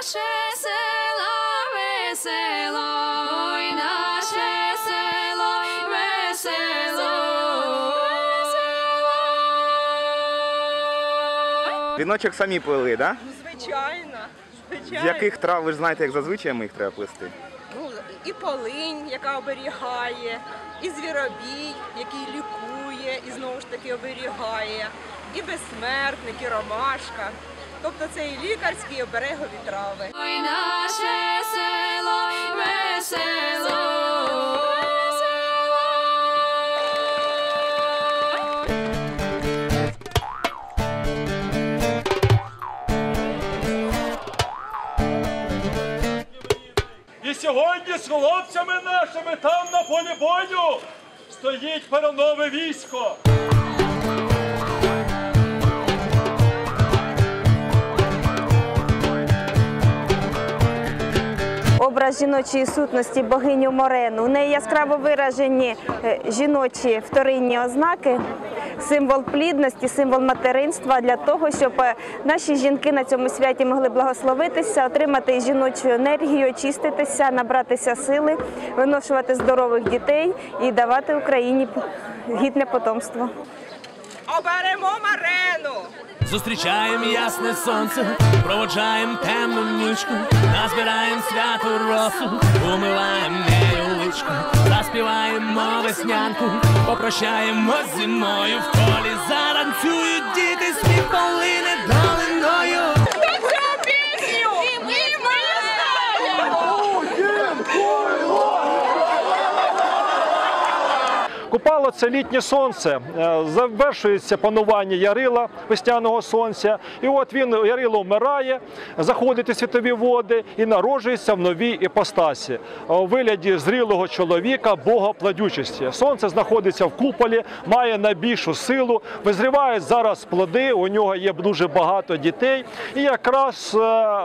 наше село весело, ой, наше село весело. Віночок самі плели, так? Ну, звичайно. Да? звичайно. З яких трав ви ж знаєте, як зазвичай ми їх треба плести? Ну, і полинь, яка оберігає, і звіробій, який лікує і знову ж таки оберігає, і безсмертник, і ромашка. Тобто це і лікарські, і оберегові трави. Ой, наше село весело. І сьогодні з хлопцями нашими там на полі бою стоїть перонове військо. Образ жіночої сутності богиню Морену. У неї яскраво виражені е, жіночі вторинні ознаки, символ плідності, символ материнства для того, щоб е, наші жінки на цьому святі могли благословитися, отримати жіночу енергію, очиститися, набратися сили, виношувати здорових дітей і давати Україні гідне потомство. Оберемо марену! Зустрічаєм ясне сонце, проводжаєм темну нічку, назбираєм святу росу, умиваєм нею личку, заспіваємо веснянку, попрощаємось з зимою в колі заранцюють діти світ полине долиною. Купало це літнє сонце. Е, Завершується панування Ярила весняного сонця. І от він Ярило вмирає, заходить у світові води і народжується в новій іпостасі у вигляді зрілого чоловіка, Бога плодючості. Сонце знаходиться в куполі, має найбільшу силу. Визрівають зараз плоди. У нього є дуже багато дітей. І якраз е,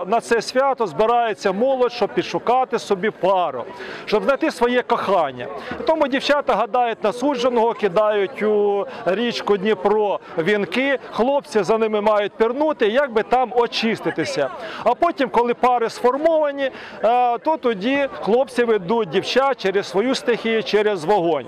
на це свято збирається молодь, щоб підшукати собі пару, щоб знайти своє кохання. Тому дівчата гадають на судженого, кидають у річку Дніпро вінки. Хлопці за ними мають пірнути, як би там очиститися. А потім, коли пари сформовані, е, то тоді хлопці ведуть дівчат через свою стихію, через вогонь.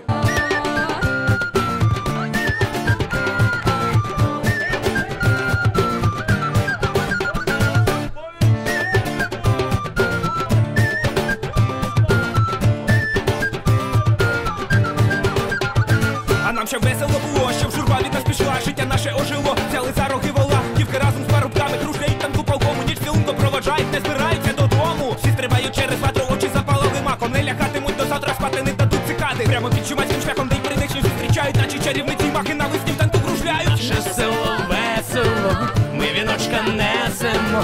Ще весело було, щоб журба від нас пішла, життя наше ожило, взяли за роги вола, дівки разом з парубками кружляють танку полкому, ніч цілунко проводжають, не збираються додому. Всі стрибають через ватру, очі запалили маком, не лягатимуть до завтра спати, не дадуть цикади. Прямо під чумацьким шляхом, де й придичні зустрічають, наче чарівниці маги на листі в танку кружляють. Наше село весело, ми віночка несемо,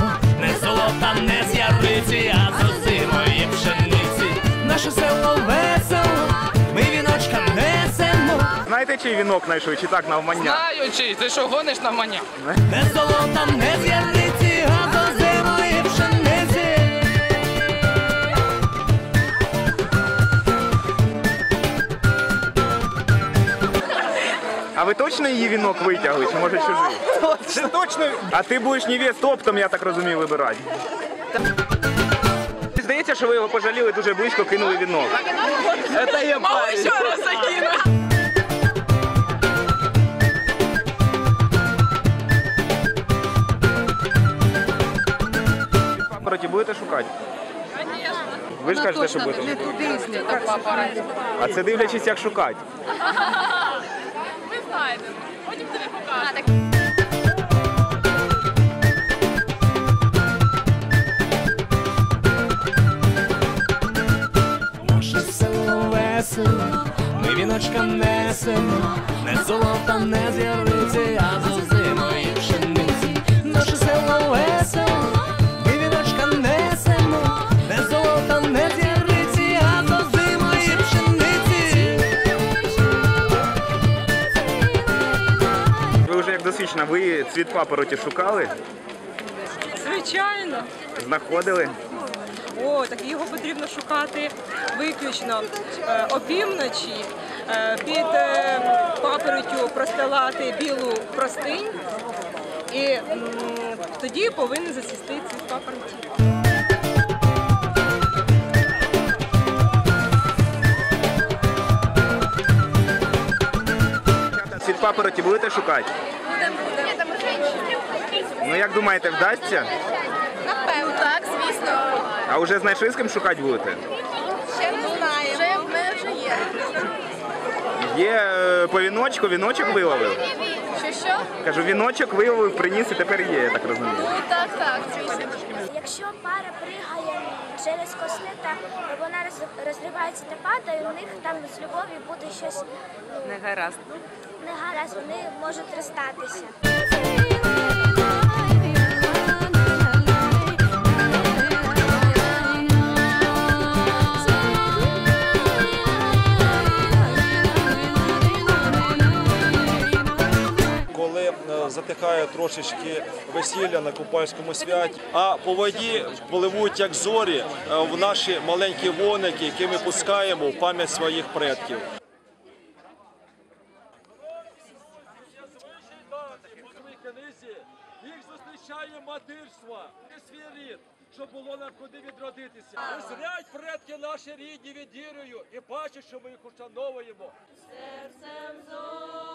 чий вінок знайшов, чи так навмання? Знаю чи, ти що гониш на маня? не золота, не з а з озимої пшениці. А ви точно її вінок витягли, чи може чужий? Точно. точно. А ти будеш невесту оптом, я так розумію, вибирати. Здається, що ви його пожаліли дуже близько, кинули вінок. Мало ще раз закину. Ви ж кажете, що будете шукати. А це дивлячись, як шукати. Ви знаєте. Потім тобі покажу. Наше село весело, ми віночка несемо, не золота, не з яриці, а з озимої пшениці. Наше село весело, ви цвіт папороті шукали, Звичайно. знаходили. О, так його потрібно шукати виключно е, опівночі, е, під е, папоротю простилати білу простинь, і м, тоді повинен засісти цвіт папороті. Папороті будете шукати? Ну як думаєте, вдасться? Напевно. Так, звісно. А вже знайшли з ким шукати будете? Ще не знаємо. Вже в мене вже є. Є е, по віночку, віночок виловив. Що що? Кажу, віночок виловив, приніс і тепер є, я так розумію. Ну так, так, звісно. Якщо пара пригає через коснета, вона роз- розривається та падає, у них там з любові буде щось Не гаразд. не гаразд, вони можуть розстатися. Затихає трошечки весілля на Купальському святі, а по воді пливуть як зорі е, в наші маленькі воники, які ми пускаємо в пам'ять своїх предків. Їх зустрічає матерство і свій рід, щоб було нам куди відродитися. Зрять предки наші рідні від вірою і бачать, що ми їх ушановуємо. Серцем зорі